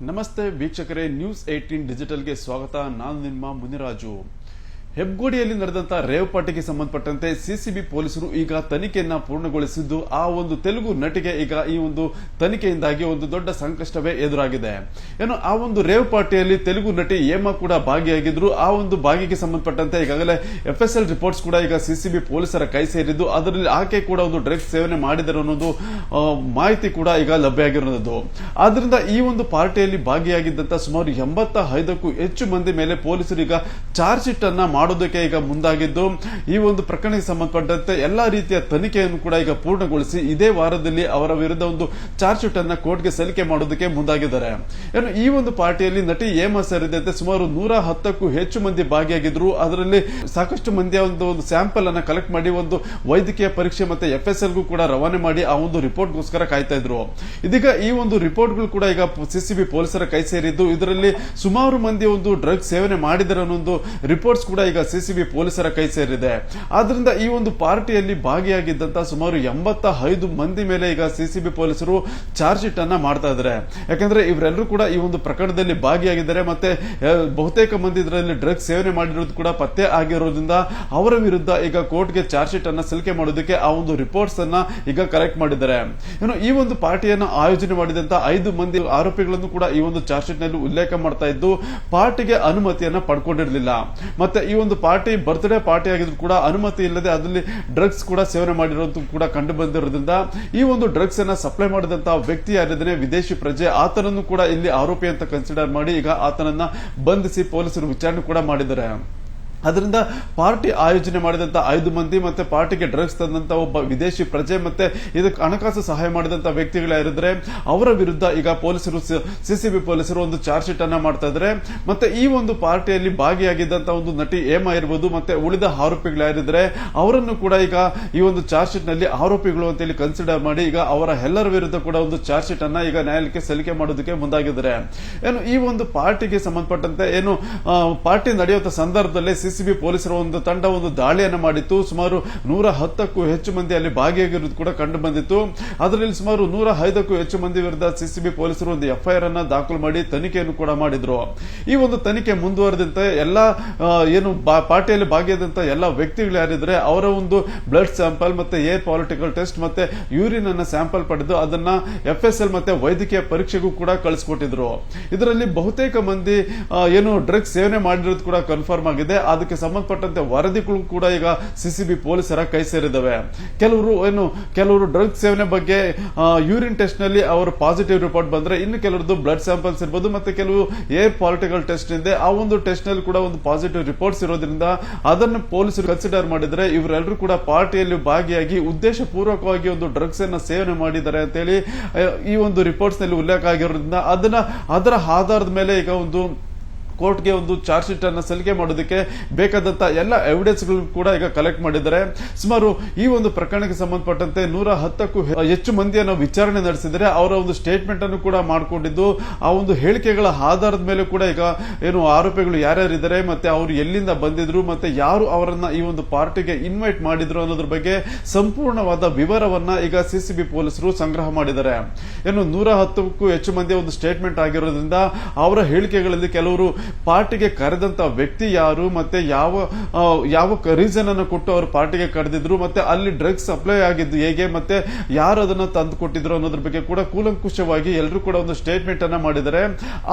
ನಮಸ್ತೆ ವೀಕ್ಷಕರೇ news eighteen ಡಿಜಿಟಲ್ಗೆ ಸ್ವಾಗತ ನಾನು ನಿಮ್ಮ ಮುನಿರಾಜು ಹೆಬ್ಗೋಡಿಯಲ್ಲಿ ನಡೆದಂತ ರೇವ್ ಪಾರ್ಟಿಗೆ ಸಂಬಂಧಪಟ್ಟಂತೆ ಸಿಸಿಬಿ ಪೊಲೀಸರು ಈಗ ತನಿಖೆಯನ್ನ ಪೂರ್ಣಗೊಳಿಸಿದ್ದು, ಆ ಒಂದು ತೆಲುಗು ನಟಿಗೆ ಈಗ ಈ ಒಂದು ತನಿಖೆಯಿಂದಾಗಿ ಒಂದು ದೊಡ್ಡ ಸಂಕಷ್ಟವೇ ಎದುರಾಗಿದೆ. ಏನು ಆ ಒಂದು ರೇವ್ ಪಾರ್ಟಿಯಲ್ಲಿ ತೆಲುಗು ನಟಿ ಹೇಮಾ ಕೂಡ ಭಾಗಿಯಾಗಿದ್ರು. ಆ ಒಂದು ಭಾಗಿಗೆ ಸಂಬಂಧಪಟ್ಟಂತೆ ಈಗಾಗಲೇ ಎಫ್ಎಸ್ಎಲ್ ರಿಪೋರ್ಟ್ಸ್ ಕೂಡ ಈಗ ಸಿಸಿಬಿ ಪೊಲೀಸರ ಕೈ ಸೇರಿದ್ದು. ಅದರಲ್ಲಿ ಆಕೆ ಕೂಡ ಒಂದು ಡ್ರಗ್ಸ್ ಸೇವನೆ ಮಾಡಿದರು ಅನ್ನೋದು ಮಾಹಿತಿ ಕೂಡ ಈಗ ಲಭ್ಯ ಆಗಿರೋದು ಆದ್ರಿಂದ ಈ ಒಂದು ಪಾರ್ಟಿಯಲ್ಲಿ ಭಾಗಿಯಾಗಿದ್ದಂತ ಸುಮಾರು ಎಂಬತ್ತ ಐದಕ್ಕೂ ಹೆಚ್ಚು ಮಂದಿ ಮೇಲೆ ಪೊಲೀಸರು ಈಗ ಚಾರ್ಜ್ ಶೀಟ್ ಅನ್ನ ಮಾಡೋದಕ್ಕೆ ಈಗ ಮುಂದಾಗಿದ್ದು, ಈ ಒಂದು ಪ್ರಕರಣಕ್ಕೆ ಸಂಬಂಧಪಟ್ಟಂತೆ ಎಲ್ಲಾ ರೀತಿಯ ತನಿಖೆಯನ್ನು ಕೂಡ ಈಗ ಪೂರ್ಣಗೊಳಿಸಿ ಇದೇ ವಾರದಲ್ಲಿ ಅವರ ವಿರುದ್ಧ ಒಂದು ಚಾರ್ಜ್ ಶೀಟ್ ಅನ್ನ ಕೋರ್ಟ್ಗೆ ಸಲ್ಲಿಕೆ ಮಾಡೋದಕ್ಕೆ ಮುಂದಾಗಿದ್ದಾರೆ. ಏನು ಈ ಒಂದು ಪಾರ್ಟಿಯಲ್ಲಿ ನಟಿ ಹೇಮಾ ಸೇರಿದಂತೆ ಸುಮಾರು ನೂರ ಹತ್ತಕ್ಕೂ ಹೆಚ್ಚು ಮಂದಿ ಭಾಗಿಯಾಗಿದ್ರು ಅದರಲ್ಲಿ ಸಾಕಷ್ಟು ಮಂದಿಯ ಒಂದು ಒಂದು ಸ್ಯಾಂಪಲ್ ಅನ್ನ ಕಲೆಕ್ಟ್ ಮಾಡಿ, ಒಂದು ವೈದ್ಯಕೀಯ ಪರೀಕ್ಷೆ ಮತ್ತೆ ಎಫ್ ಎಸ್ ಎಲ್ಗೂ ಕೂಡ ರವಾನೆ ಮಾಡಿ ಆ ಒಂದು ರಿಪೋರ್ಟ್ ಗೋಸ್ಕರ ಕಾಯ್ತಾ ಇದ್ರು ಇದೀಗ ಈ ಒಂದು ರಿಪೋರ್ಟ್ಗಳು ಕೂಡ ಈಗ ಸಿಸಿಬಿ ಪೊಲೀಸರ ಕೈ ಸೇರಿದ್ದು, ಇದರಲ್ಲಿ ಸುಮಾರು ಮಂದಿ ಒಂದು ಡ್ರಗ್ ಸೇವನೆ ಮಾಡಿದ್ರೆ ಅನ್ನೋ ಒಂದು ರಿಪೋರ್ಟ್ಸ್ ಕೂಡ ಈಗ ಸಿಸಿಬಿ ಪೊಲೀಸರ ಕೈ ಸೇರಿದೆ. ಆದ್ರಿಂದ ಈ ಒಂದು ಪಾರ್ಟಿಯಲ್ಲಿ ಭಾಗಿಯಾಗಿದ್ದಂತ ಸುಮಾರು ಎಂಬತ್ತ ಐದು ಮಂದಿ ಮೇಲೆ ಈಗ ಸಿಸಿಬಿ ಪೊಲೀಸರು ಚಾರ್ಜ್ ಶೀಟ್ ಅನ್ನ ಮಾಡ್ತಾ ಇದ್ದಾರೆ ಯಾಕಂದ್ರೆ ಇವರೆಲ್ಲರೂ ಕೂಡ ಈ ಒಂದು ಪ್ರಕರಣದಲ್ಲಿ ಭಾಗಿಯಾಗಿದ್ದಾರೆ. ಮತ್ತೆ ಬಹುತೇಕ ಮಂದಿ ಇದರಲ್ಲಿ ಡ್ರಗ್ಸ್ ಸೇವನೆ ಮಾಡಿರೋದು ಕೂಡ ಪತ್ತೆ ಆಗಿರೋದ್ರಿಂದ ಅವರ ವಿರುದ್ಧ ಈಗ ಕೋರ್ಟ್ಗೆ ಚಾರ್ಜ್ ಶೀಟ್ ಅನ್ನ ಸಲ್ಲಿಕೆ ಮಾಡೋದಕ್ಕೆ ಆ ಒಂದು ರಿಪೋರ್ಟ್ಸ್ ಅನ್ನ ಈಗ ಕಲೆಕ್ಟ್ ಮಾಡಿದ್ದಾರೆ. ಇನ್ನು ಈ ಒಂದು ಪಾರ್ಟಿಯನ್ನು ಆಯೋಜನೆ ಮಾಡಿದಂತ ಐದು ಮಂದಿ ಆರೋಪಿಗಳನ್ನು ಕೂಡ ಈ ಒಂದು ಚಾರ್ಜ್ ಶೀಟ್ನಲ್ಲಿ ಉಲ್ಲೇಖ ಮಾಡ್ತಾ ಇದ್ದು ಪಾರ್ಟಿಗೆ ಅನುಮತಿಯನ್ನ ಪಡ್ಕೊಂಡಿರಲಿಲ್ಲ. ಮತ್ತೆ ಈ ಒಂದು ಪಾರ್ಟಿ ಬರ್ತ್ಡೇ ಪಾರ್ಟಿ ಆಗಿದ್ರು ಕೂಡ ಅನುಮತಿ ಇಲ್ಲದೆ ಅದರಲ್ಲಿ ಡ್ರಗ್ಸ್ ಕೂಡ ಸೇವನೆ ಮಾಡಿರೋದು ಕೂಡ ಕಂಡು ಬಂದಿರೋದ್ರಿಂದ ಈ ಒಂದು ಡ್ರಗ್ಸ್ ಅನ್ನ ಸಪ್ಲೈ ಮಾಡಿದಂತಹ ವ್ಯಕ್ತಿ ಯಾರಿದ್ದಾನೆ ವಿದೇಶಿ ಪ್ರಜೆ, ಆತನನ್ನು ಕೂಡ ಇಲ್ಲಿ ಆರೋಪಿ ಅಂತ ಕನ್ಸಿಡರ್ ಮಾಡಿ ಈಗ ಆತನನ್ನ ಬಂಧಿಸಿ ಪೊಲೀಸರು ವಿಚಾರಣೆ ಕೂಡ ಮಾಡಿದ್ದಾರೆ. ಅದರಿಂದ ಪಾರ್ಟಿ ಆಯೋಜನೆ ಮಾಡಿದಂತ ಐದು ಮಂದಿ ಮತ್ತೆ ಪಾರ್ಟಿಗೆ ಡ್ರಗ್ಸ್ ತಂದಂತ ಒಬ್ಬ ವಿದೇಶಿ ಪ್ರಜೆ ಮತ್ತೆ ಇದಕ್ಕೆ ಹಣಕಾಸು ಸಹಾಯ ಮಾಡಿದಂತ ವ್ಯಕ್ತಿಗಳಿದ್ರೆ ಅವರ ವಿರುದ್ಧ ಈಗ ಪೊಲೀಸರು ಸಿಸಿಬಿ ಪೊಲೀಸರು ಒಂದು ಚಾರ್ಜ್ ಶೀಟ್ ಅನ್ನ ಮಾಡ್ತಾ ಇದ್ದಾರೆ ಮತ್ತೆ ಈ ಒಂದು ಪಾರ್ಟಿಯಲ್ಲಿ ಭಾಗಿಯಾಗಿದ್ದಂಥ ಒಂದು ನಟಿ ಹೇಮಾ ಇರಬಹುದು ಮತ್ತೆ ಉಳಿದ ಆರೋಪಿಗಳಾರಿದ್ರೆ ಅವರನ್ನು ಕೂಡ ಈಗ ಈ ಒಂದು ಚಾರ್ಜ್ ಶೀಟ್ನಲ್ಲಿ ಆರೋಪಿಗಳು ಅಂತೇಳಿ ಕನ್ಸಿಡರ್ ಮಾಡಿ ಈಗ ಅವರ ಎಲ್ಲರ ವಿರುದ್ಧ ಕೂಡ ಒಂದು ಚಾರ್ಜ್ ಶೀಟ್ ಅನ್ನ ಈಗ ನ್ಯಾಯಾಲಯಕ್ಕೆ ಸಲ್ಲಿಕೆ ಮಾಡೋದಕ್ಕೆ ಮುಂದಾಗಿದ್ದಾರೆ. ಏನು ಈ ಒಂದು ಪಾರ್ಟಿಗೆ ಸಂಬಂಧಪಟ್ಟಂತೆ ಏನು ಪಾರ್ಟಿ ನಡೆಯುವಂತ ಸಂದರ್ಭದಲ್ಲಿ ಸಿಸಿಬಿ ಪೊಲೀಸರ ಒಂದು ತಂಡ ಒಂದು ದಾಳಿಯನ್ನು ಮಾಡಿತ್ತು. ಸುಮಾರು ನೂರ ಹತ್ತಕ್ಕೂ ಹೆಚ್ಚು ಮಂದಿ ಅಲ್ಲಿ ಭಾಗಿಯಾಗಿರುವುದು ಕೂಡ ಕಂಡು ಬಂದಿತ್ತು. ಅದರಲ್ಲಿ ಸುಮಾರು ನೂರ ಐದಕ್ಕೂ ಹೆಚ್ಚು ಮಂದಿ ವಿರುದ್ಧ ಸಿಸಿಬಿ ಪೊಲೀಸರು ಒಂದು ಎಫ್ಐಆರ್ ಅನ್ನ ದಾಖಲು ಮಾಡಿ ತನಿಖೆಯನ್ನು ಕೂಡ ಮಾಡಿದ್ರು. ಈ ಒಂದು ತನಿಖೆ ಮುಂದುವರೆದಂತೆ ಎಲ್ಲ ಏನು ಪಾರ್ಟಿಯಲ್ಲಿ ಭಾಗಿಯಾದಂತ ಎಲ್ಲ ವ್ಯಕ್ತಿಗಳು ಯಾರಿದ್ರೆ ಅವರ ಒಂದು ಬ್ಲಡ್ ಸ್ಯಾಂಪಲ್ ಮತ್ತೆ ಏರ್ ಪಾಲಿಟಿಕಲ್ ಟೆಸ್ಟ್ ಮತ್ತೆ ಯೂರಿನ್ ಅನ್ನ ಸ್ಯಾಂಪಲ್ ಪಡೆದು ಅದನ್ನ ಎಫ್ ಎಸ್ ಎಲ್ ಮತ್ತೆ ವೈದ್ಯಕೀಯ ಪರೀಕ್ಷೆಗೂ ಕೂಡ ಕಳಿಸ್ಕೊಟ್ಟಿದ್ರು. ಇದರಲ್ಲಿ ಬಹುತೇಕ ಮಂದಿ ಏನು ಡ್ರಗ್ಸ್ ಸೇವನೆ ಮಾಡಿರೋದು ಕೂಡ ಕನ್ಫರ್ಮ್ ಆಗಿದೆ. ಅದಕ್ಕೆ ಸಂಬಂಧಪಟ್ಟಂತೆ ವರದಿಗಳು ಕೂಡ ಈಗ ಸಿಸಿಬಿ ಪೊಲೀಸರ ಕೈ ಸೇರಿದವೆ. ಕೆಲವರು ಏನು, ಕೆಲವರು ಡ್ರಗ್ಸ್ ಸೇವನೆ ಬಗ್ಗೆ ಯೂರಿನ್ ಟೆಸ್ಟ್ನಲ್ಲಿ ಅವರು ಪಾಸಿಟಿವ್ ರಿಪೋರ್ಟ್ ಬಂದ್ರೆ ಇನ್ನು ಕೆಲವರದ್ದು ಬ್ಲಡ್ ಸ್ಯಾಂಪಲ್ಸ್ ಇರ್ಬೋದು, ಮತ್ತೆ ಕೆಲವು ಏರ್ ಪಾಲಿಟಿಕಲ್ ಟೆಸ್ಟ್ ಇದೆ. ಆ ಒಂದು ಟೆಸ್ಟ್ನಲ್ಲಿ ಕೂಡ ಒಂದು ಪಾಸಿಟಿವ್ ರಿಪೋರ್ಟ್ಸ್ ಇರೋದ್ರಿಂದ ಅದನ್ನು ಪೊಲೀಸರು ಕನ್ಸಿಡರ್ ಮಾಡಿದ್ರೆ ಇವರೆಲ್ಲರೂ ಕೂಡ ಪಾರ್ಟಿಯಲ್ಲಿ ಭಾಗಿಯಾಗಿ ಉದ್ದೇಶ ಪೂರ್ವಕವಾಗಿ ಒಂದು ಡ್ರಗ್ಸ್ ಅನ್ನ ಸೇವನೆ ಮಾಡಿದ್ದಾರೆ ಅಂತ ಹೇಳಿ ಈ ಒಂದು ರಿಪೋರ್ಟ್ಸ್ನಲ್ಲಿ ಉಲ್ಲೇಖ ಆಗಿರೋದ್ರಿಂದ ಅದನ್ನ, ಅದರ ಆಧಾರದ ಮೇಲೆ ಈಗ ಒಂದು ಕೋರ್ಟ್ಗೆ ಒಂದು ಚಾರ್ಜ್ ಶೀಟ್ ಅನ್ನು ಸಲ್ಲಿಕೆ ಮಾಡೋದಕ್ಕೆ ಬೇಕಾದಂತ ಎಲ್ಲ ಎವಿಡೆನ್ಸ್ ಕೂಡ ಈಗ ಕಲೆಕ್ಟ್ ಮಾಡಿದ್ದಾರೆ. ಸುಮಾರು ಈ ಒಂದು ಪ್ರಕರಣಕ್ಕೆ ಸಂಬಂಧಪಟ್ಟಂತೆ ನೂರ ಹತ್ತಕ್ಕೂ ಹೆಚ್ಚು ಮಂದಿಯನ್ನು ವಿಚಾರಣೆ ನಡೆಸಿದರೆ ಅವರ ಒಂದು ಸ್ಟೇಟ್ಮೆಂಟ್ ಅನ್ನು ಕೂಡ ಮಾಡಿಕೊಂಡಿದ್ದು, ಆ ಒಂದು ಹೇಳಿಕೆಗಳ ಆಧಾರದ ಮೇಲೆ ಕೂಡ ಈಗ ಏನು ಆರೋಪಿಗಳು ಯಾರ್ಯಾರಿದ್ದಾರೆ, ಮತ್ತೆ ಅವರು ಎಲ್ಲಿಂದ ಬಂದಿದ್ರು, ಮತ್ತೆ ಯಾರು ಅವರನ್ನ ಈ ಒಂದು ಪಾರ್ಟಿಗೆ ಇನ್ವೈಟ್ ಮಾಡಿದ್ರು ಅನ್ನೋದ್ರ ಬಗ್ಗೆ ಸಂಪೂರ್ಣವಾದ ವಿವರವನ್ನ ಈಗ ಸಿಸಿಬಿ ಪೊಲೀಸರು ಸಂಗ್ರಹ ಮಾಡಿದ್ದಾರೆ. ಏನು ನೂರ ಹತ್ತಕ್ಕೂ ಹೆಚ್ಚು ಮಂದಿ ಒಂದು ಸ್ಟೇಟ್ಮೆಂಟ್ ಆಗಿರೋದ್ರಿಂದ ಅವರ ಹೇಳಿಕೆಗಳಲ್ಲಿ ಕೆಲವರು ಪಾರ್ಟಿಗೆ ಕರೆದಂತ ವ್ಯಕ್ತಿ ಯಾರು, ಮತ್ತೆ ಯಾವ ಯಾವ ರೀಸನ್ ಅನ್ನು ಕೊಟ್ಟು ಅವರು ಪಾರ್ಟಿಗೆ ಕರೆದಿದ್ರು, ಮತ್ತೆ ಅಲ್ಲಿ ಡ್ರಗ್ಸ್ ಸಪ್ಲೈ ಆಗಿದ್ದು ಹೇಗೆ, ಮತ್ತೆ ಯಾರು ಅದನ್ನ ತಂದು ಕೊಟ್ಟಿದ್ರು ಅನ್ನೋದ್ರ ಬಗ್ಗೆ ಕೂಡ ಕೂಲಂಕುಷವಾಗಿ ಎಲ್ಲರೂ ಕೂಡ ಒಂದು ಸ್ಟೇಟ್ಮೆಂಟ್ ಅನ್ನ ಮಾಡಿದ್ದಾರೆ.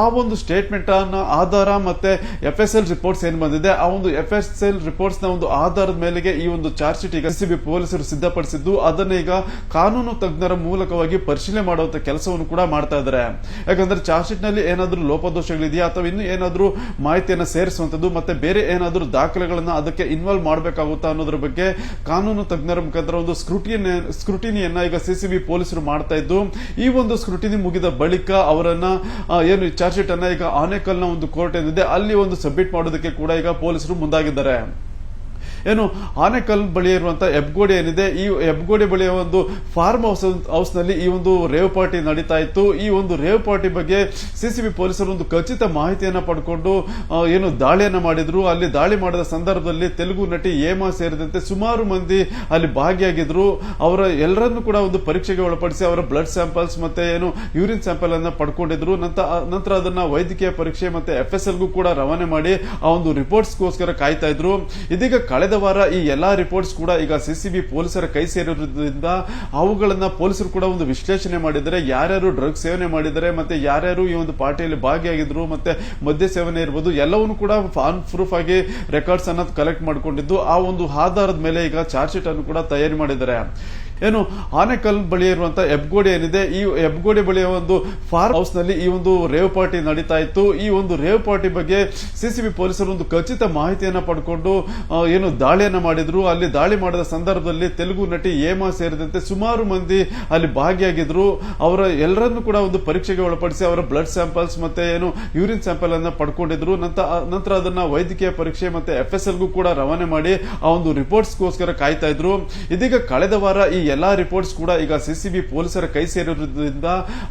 ಆ ಒಂದು ಸ್ಟೇಟ್ಮೆಂಟ್ ಅನ್ನ ಆಧಾರ ಮತ್ತೆ ಎಫ್ ಎಸ್ ಎಲ್ ರಿಪೋರ್ಟ್ಸ್ ಏನ್ ಬಂದಿದೆ, ಆ ಒಂದು ಎಫ್ ಎಸ್ ಎಲ್ ರಿಪೋರ್ಟ್ಸ್ನ ಒಂದು ಆಧಾರದ ಮೇಲೆಗೆ ಈ ಒಂದು ಚಾರ್ಜ್ ಶೀಟ್ ಈಗ ಸಿಬಿ ಪೊಲೀಸರು ಸಿದ್ಧಪಡಿಸಿದ್ದು, ಅದನ್ನ ಈಗ ಕಾನೂನು ತಜ್ಞರ ಮೂಲಕವಾಗಿ ಪರಿಶೀಲನೆ ಮಾಡುವಂತ ಕೆಲಸವನ್ನು ಕೂಡ ಮಾಡ್ತಾ ಇದ್ದಾರೆ. ಯಾಕಂದ್ರೆ ಚಾರ್ಜ್ ಶೀಟ್ನಲ್ಲಿ ಏನಾದ್ರೂ ಲೋಪದೋಷಗಳಿದೆಯಾ ಅಥವಾ ಇನ್ನು ಏನಾದ್ರೂ ಮಾಹಿತಿಯನ್ನ ಸೇರಿಸುವಂಥದ್ದು ಮತ್ತೆ ಬೇರೆ ಏನಾದರೂ ದಾಖಲೆಗಳನ್ನು ಅದಕ್ಕೆ ಇನ್ವಾಲ್ವ್ ಮಾಡಬೇಕಾಗುತ್ತಾ ಅನ್ನೋದ್ರ ಬಗ್ಗೆ ಕಾನೂನು ತಜ್ಞರ ಮುಖಾಂತರ ಒಂದು ಸ್ಕ್ರೂಟಿನ ಸ್ಕ್ರೂಟಿನಿಯನ್ನ ಈಗ ಸಿಸಿಬಿ ಪೊಲೀಸರು ಮಾಡ್ತಾ ಇದ್ದು, ಈ ಒಂದು ಸ್ಕ್ರೂಟಿನಿ ಮುಗಿದ ಬಳಿಕ ಅವರನ್ನ ಏನು ಚಾರ್ಜ್ ಶೀಟ್ ಅನ್ನ ಈಗ ಆನೇಕಲ್ನ ಒಂದು ಕೋರ್ಟ್ ಏನಿದೆ ಅಲ್ಲಿ ಒಂದು ಸಬ್ಮಿಟ್ ಮಾಡೋದಕ್ಕೆ ಕೂಡ ಈಗ ಪೊಲೀಸರು ಮುಂದಾಗಿದ್ದಾರೆ. ಏನು ಆನೆಕಲ್ ಬಳಿ ಇರುವಂತಹ ಹೆಬ್ಗೋಡಿ ಏನಿದೆ, ಈ ಹೆಬ್ಗೋಡಿ ಬಳಿಯ ಒಂದು ಫಾರ್ಮ್ ಹೌಸ್ ಹೌಸ್ನಲ್ಲಿ ಈ ಒಂದು ರೇವ್ ಪಾರ್ಟಿ ನಡೀತಾ ಇತ್ತು. ಈ ಒಂದು ರೇವ್ ಪಾರ್ಟಿ ಬಗ್ಗೆ ಸಿಸಿಬಿ ಪೊಲೀಸರು ಒಂದು ಖಚಿತ ಮಾಹಿತಿಯನ್ನ ಪಡ್ಕೊಂಡು ಏನು ದಾಳಿಯನ್ನ ಮಾಡಿದ್ರು. ಅಲ್ಲಿ ದಾಳಿ ಮಾಡಿದ ಸಂದರ್ಭದಲ್ಲಿ ತೆಲುಗು ನಟಿ ಹೇಮಾ ಸೇರಿದಂತೆ ಸುಮಾರು ಮಂದಿ ಅಲ್ಲಿ ಭಾಗಿಯಾಗಿದ್ರು. ಅವರ ಎಲ್ಲರನ್ನು ಕೂಡ ಒಂದು ಪರೀಕ್ಷೆಗೆ ಒಳಪಡಿಸಿ ಅವರ ಬ್ಲಡ್ ಸ್ಯಾಂಪಲ್ಸ್ ಮತ್ತೆ ಏನು ಯೂರಿನ್ ಸ್ಯಾಂಪಲ್ ಅನ್ನ ಪಡ್ಕೊಂಡಿದ್ರು. ನಂತರ ನಂತರ ಅದನ್ನ ವೈದ್ಯಕೀಯ ಪರೀಕ್ಷೆ ಮತ್ತೆ ಎಫ್ ಎಸ್ ಎಲ್ಗೂ ಕೂಡ ರವಾನೆ ಮಾಡಿ ಆ ಒಂದು ರಿಪೋರ್ಟ್ಸ್ಗೋಸ್ಕರ ಕಾಯ್ತಾ ಇದ್ರು. ಇದೀಗ ಕಳೆದ ವಾರ ಈ ಎಲ್ಲಾ ರಿಪೋರ್ಟ್ಸ್ ಕೂಡ ಈಗ ಸಿಸಿಬಿ ಪೊಲೀಸರ ಕೈ ಸೇರಿರೋದ್ರಿಂದ ಅವುಗಳನ್ನ ಪೊಲೀಸರು ಕೂಡ ಒಂದು ವಿಶ್ಲೇಷಣೆ ಮಾಡಿದರೆ ಯಾರ್ಯಾರು ಡ್ರಗ್ ಸೇವನೆ ಮಾಡಿದರೆ ಮತ್ತೆ ಯಾರ್ಯಾರು ಈ ಒಂದು ಪಾರ್ಟಿಯಲ್ಲಿ ಭಾಗಿಯಾಗಿದ್ರು ಮತ್ತೆ ಮದ್ಯ ಸೇವನೆ ಇರ್ಬೋದು, ಎಲ್ಲವನ್ನು ಕೂಡ ಆನ್ ಪ್ರೂಫ್ ಆಗಿ ರೆಕಾರ್ಡ್ಸ್ ಅನ್ನ ಕಲೆಕ್ಟ್ ಮಾಡ್ಕೊಂಡಿದ್ದು, ಆ ಒಂದು ಆಧಾರದ ಮೇಲೆ ಈಗ ಚಾರ್ಜ್ ಶೀಟ್ ಅನ್ನು ಕೂಡ ತಯಾರಿ ಮಾಡಿದ್ದಾರೆ. ಏನು ಆನೆಕಲ್ ಬಳಿ ಇರುವಂತ ಹೆಬ್ಗೋಡಿ ಏನಿದೆ, ಈ ಹೆಬ್ಗೋಡಿ ಬಳಿಯ ಒಂದು ಫಾರ್ಮ್ ಹೌಸ್ನಲ್ಲಿ ಈ ಒಂದು ರೇವ್ ಪಾರ್ಟಿ ನಡೀತಾ ಇತ್ತು. ಈ ಒಂದು ರೇವ್ ಪಾರ್ಟಿ ಬಗ್ಗೆ ಸಿಸಿಬಿ ಪೊಲೀಸರು ಒಂದು ಖಚಿತ ಮಾಹಿತಿಯನ್ನ ಪಡ್ಕೊಂಡು ಏನು ದಾಳಿಯನ್ನ ಮಾಡಿದ್ರು. ಅಲ್ಲಿ ದಾಳಿ ಮಾಡಿದ ಸಂದರ್ಭದಲ್ಲಿ ತೆಲುಗು ನಟಿ ಹೇಮಾ ಸೇರಿದಂತೆ ಸುಮಾರು ಮಂದಿ ಅಲ್ಲಿ ಭಾಗಿಯಾಗಿದ್ರು. ಅವರ ಎಲ್ಲರನ್ನು ಕೂಡ ಒಂದು ಪರೀಕ್ಷೆಗೆ ಒಳಪಡಿಸಿ ಅವರ ಬ್ಲಡ್ ಸ್ಯಾಂಪಲ್ಸ್ ಮತ್ತೆ ಏನು ಯೂರಿನ್ ಸ್ಯಾಂಪಲ್ ಅನ್ನ ಪಡ್ಕೊಂಡಿದ್ರು. ನಂತರ ಅದನ್ನ ವೈದ್ಯಕೀಯ ಪರೀಕ್ಷೆ ಮತ್ತೆ ಎಫ್ ಎಸ್ ಎಲ್ಗೂ ಕೂಡ ರವಾನೆ ಮಾಡಿ ಆ ಒಂದು ರಿಪೋರ್ಟ್ಸ್ಗೋಸ್ಕರ ಕಾಯ್ತಾ ಇದ್ರು. ಇದೀಗ ಕಳೆದ ವಾರ ಈ ಎಲ್ಲಾ ರಿಪೋರ್ಟ್ಸ್ ಕೂಡ ಈಗ ಸಿಸಿಬಿ ಪೊಲೀಸರ ಕೈ ಸೇರಿರೋದ್ರಿಂದ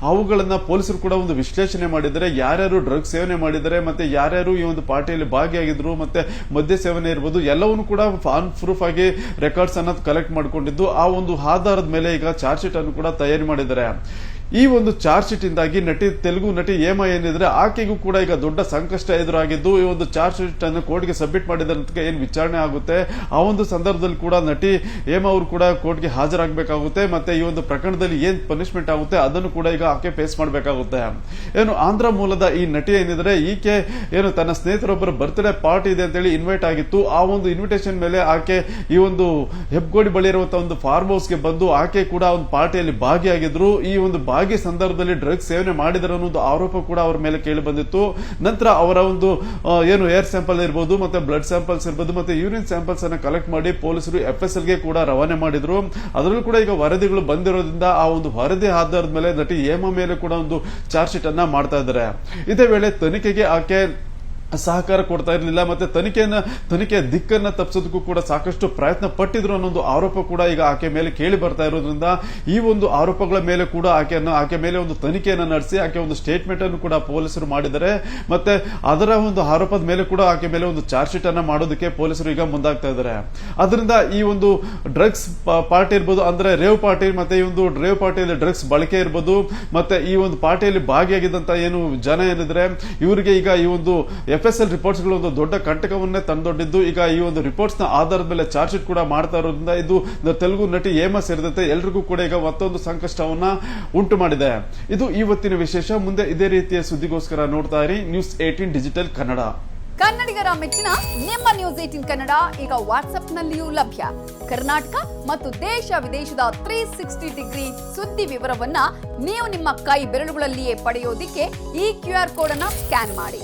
ಅವುಗಳನ್ನ ಪೊಲೀಸರು ಕೂಡ ಒಂದು ವಿಶ್ಲೇಷಣೆ ಮಾಡಿದರೆ ಯಾರ್ಯಾರು ಡ್ರಗ್ ಸೇವನೆ ಮಾಡಿದರೆ ಮತ್ತೆ ಯಾರ್ಯಾರು ಈ ಒಂದು ಪಾರ್ಟಿಯಲ್ಲಿ ಭಾಗಿಯಾಗಿದ್ರು, ಮತ್ತೆ ಮದ್ಯ ಸೇವನೆ ಇರ್ಬೋದು, ಎಲ್ಲವನ್ನು ಕೂಡ ಆನ್ ಪ್ರೂಫ್ ಆಗಿ ರೆಕಾರ್ಡ್ಸ್ ಅನ್ನ ಕಲೆಕ್ಟ್ ಮಾಡಿಕೊಂಡಿದ್ದು, ಆ ಒಂದು ಆಧಾರದ ಮೇಲೆ ಈಗ ಚಾರ್ಜ್ ಶೀಟ್ ಅನ್ನು ಕೂಡ ತಯಾರಿ ಮಾಡಿದ್ದಾರೆ. ಈ ಒಂದು ಚಾರ್ಜ್ ಶೀಟ್ ಇಂದಾಗಿ ನಟಿ ತೆಲುಗು ನಟಿ ಹೇಮಾ ಏನಿದ್ರೆ ಆಕೆಗೂ ಕೂಡ ಈಗ ದೊಡ್ಡ ಸಂಕಷ್ಟ ಎದುರಾಗಿದ್ದು, ಈ ಒಂದು ಚಾರ್ಜ್ ಶೀಟ್ ಅನ್ನು ಕೋರ್ಟ್ಗೆ ಸಬ್ಮಿಟ್ ಮಾಡಿದ ಏನು ವಿಚಾರಣೆ ಆಗುತ್ತೆ? ಆ ಒಂದು ಸಂದರ್ಭದಲ್ಲಿ ಕೂಡ ನಟಿ ಹೇಮಾ ಅವರು ಕೂಡ ಕೋರ್ಟ್ಗೆ ಹಾಜರಾಗಬೇಕಾಗುತ್ತೆ, ಮತ್ತೆ ಈ ಒಂದು ಪ್ರಕರಣದಲ್ಲಿ ಏನ್ ಪನಿಷ್ಮೆಂಟ್ ಆಗುತ್ತೆ ಅದನ್ನು ಕೂಡ ಈಗ ಆಕೆ ಫೇಸ್ ಮಾಡಬೇಕಾಗುತ್ತೆ. ಏನು, ಆಂಧ್ರ ಮೂಲದ ಈ ನಟಿ ಏನಿದ್ರೆ, ಈಕೆ ಏನು ತನ್ನ ಸ್ನೇಹಿತರೊಬ್ಬರು ಬರ್ತ್ಡೇ ಪಾರ್ಟಿ ಇದೆ ಅಂತೇಳಿ ಇನ್ವೈಟ್ ಆಗಿತ್ತು. ಆ ಒಂದು ಇನ್ವಿಟೇಷನ್ ಮೇಲೆ ಆಕೆ ಈ ಒಂದು ಹೆಬ್ಗೋಡಿ ಬಳಿ ಇರುವಂತಹ ಒಂದು ಫಾರ್ಮ್ ಹೌಸ್ಗೆ ಬಂದು ಆಕೆ ಕೂಡ ಒಂದು ಪಾರ್ಟಿಯಲ್ಲಿ ಭಾಗಿಯಾಗಿದ್ರು. ಈ ಒಂದು ಸಂದರ್ಭದಲ್ಲಿ ಡ್ರಗ್ಸ್ ಸೇವನೆ ಮಾಡಿದರ ಅನ್ನೋದು ಆರೋಪ ಕೂಡ ಅವರ ಮೇಲೆ ಕೇಳಿ ಬಂದಿತ್ತು. ನಂತರ ಅವರ ಒಂದು ಏನು ಏರ್ ಸ್ಯಾಂಪಲ್ ಇರ್ಬೋದು, ಮತ್ತೆ ಬ್ಲಡ್ ಸ್ಯಾಂಪಲ್ಸ್ ಇರ್ಬೋದು, ಮತ್ತೆ ಯೂರಿನ್ ಸ್ಯಾಂಪಲ್ಸ್ ಅನ್ನ ಕಲೆಕ್ಟ್ ಮಾಡಿ ಪೊಲೀಸರು ಎಫ್ ಎಸ್ಗೆ ಕೂಡ ರವಾನೆ ಮಾಡಿದ್ರು. ಅದರಲ್ಲೂ ಕೂಡ ಈಗ ವರದಿಗಳು ಬಂದಿರೋದ್ರಿಂದ ಆ ಒಂದು ವರದಿ ಆಧಾರದ ಮೇಲೆ ನಟಿ ಹೇಮ ಮೇಲೆ ಕೂಡ ಒಂದು ಚಾರ್ಜ್ ಶೀಟ್ ಅನ್ನ ಮಾಡ್ತಾ ಇದ್ದಾರೆ. ಇದೇ ವೇಳೆ ತನಿಖೆಗೆ ಆಕೆ ಸಹಕಾರ ಕೊಡ್ತಾ ಇರಲಿಲ್ಲ, ಮತ್ತೆ ತನಿಖೆಯನ್ನ ತನಿಖೆ ದಿಕ್ಕನ್ನ ತಪ್ಪಿಸೋದಕ್ಕೂ ಕೂಡ ಸಾಕಷ್ಟು ಪ್ರಯತ್ನ ಪಟ್ಟಿದ್ರು ಅನ್ನೋ ಆರೋಪ ಕೂಡ ಈಗ ಆಕೆ ಮೇಲೆ ಕೇಳಿ ಬರ್ತಾ ಇರೋದ್ರಿಂದ, ಈ ಒಂದು ಆರೋಪಗಳ ಮೇಲೆ ಕೂಡ ಆಕೆಯನ್ನ, ಆಕೆ ಮೇಲೆ ಒಂದು ತನಿಖೆಯನ್ನು ನಡೆಸಿ, ಆಕೆ ಒಂದು ಸ್ಟೇಟ್ಮೆಂಟ್ ಅನ್ನು ಕೂಡ ಪೊಲೀಸರು ಮಾಡಿದ್ದಾರೆ. ಮತ್ತೆ ಅದರ ಒಂದು ಆರೋಪದ ಮೇಲೆ ಕೂಡ ಆಕೆ ಮೇಲೆ ಒಂದು ಚಾರ್ಜ್ ಶೀಟ್ ಅನ್ನ ಮಾಡೋದಕ್ಕೆ ಪೊಲೀಸರು ಈಗ ಮುಂದಾಗ್ತಾ ಇದ್ದಾರೆ. ಅದರಿಂದ ಈ ಒಂದು ಡ್ರಗ್ಸ್ ಪಾರ್ಟಿ ಇರ್ಬೋದು, ಅಂದ್ರೆ ರೇವ್ ಪಾರ್ಟಿ, ಮತ್ತೆ ಈ ಒಂದು ರೇವ್ ಪಾರ್ಟಿಯಲ್ಲಿ ಡ್ರಗ್ಸ್ ಬಳಕೆ ಇರ್ಬೋದು, ಮತ್ತೆ ಈ ಒಂದು ಪಾರ್ಟಿಯಲ್ಲಿ ಭಾಗಿಯಾಗಿದ್ದಂತ ಏನು ಜನ ಏನಿದ್ರೆ, ಇವರಿಗೆ ಈಗ ಈ ಒಂದು ಎಫ್ ಎಸ್ ಎಲ್ ರಿಪೋರ್ಟ್ಸ್ಗಳು ಒಂದು ದೊಡ್ಡ ಕಂಟಕವನ್ನೇ ತಂದೊಡ್ಡಿದ್ದು. ಈಗ ಈ ಒಂದು ರಿಪೋರ್ಟ್ಸ್ನ ಆಧಾರದ ಮೇಲೆ ಚಾರ್ಜ್ ಶೀಟ್ ಕೂಡ ಮಾಡ್ತಾ ಇರೋದ್ರಿಂದ ಇದು ತೆಲುಗು ನಟಿ ಹೇಮಾ ಸೇರಿದಂತೆ ಎಲ್ರಿಗೂ ಕೂಡ ಈಗ ಮತ್ತೊಂದು ಸಂಕಷ್ಟವನ್ನ ಉಂಟು ಮಾಡಿದೆ. ಇದು ಇವತ್ತಿನ ವಿಶೇಷ. ಮುಂದೆ ಇದೇ ರೀತಿಯ ಸುದ್ದಿಗೋಸ್ಕರ ನೋಡ್ತಾ ಇರಿ. News eighteen digital Kannada. ಕನ್ನಡಿಗರ ಮೆಚ್ಚಿನ ನಿಮ್ಮ ನ್ಯೂಸ್ ಏಟಿನ್ ಕನ್ನಡ ಈಗ ವಾಟ್ಸ್ಆಪ್ನಲ್ಲಿಯೂ ಲಭ್ಯ. ಕರ್ನಾಟಕ ಮತ್ತು ದೇಶ ವಿದೇಶದ ತ್ರೀ ಸಿಕ್ಸ್ಟಿ ಡಿಗ್ರಿ ಸುದ್ದಿ ವಿವರವನ್ನ ನೀವು ನಿಮ್ಮ ಕೈ ಬೆರಳುಗಳಲ್ಲಿಯೇ ಪಡೆಯೋದಿಕ್ಕೆ ಈ ಕ್ಯೂ ಆರ್ ಕೋಡ್ ಅನ್ನ ಸ್ಕ್ಯಾನ್ ಮಾಡಿ.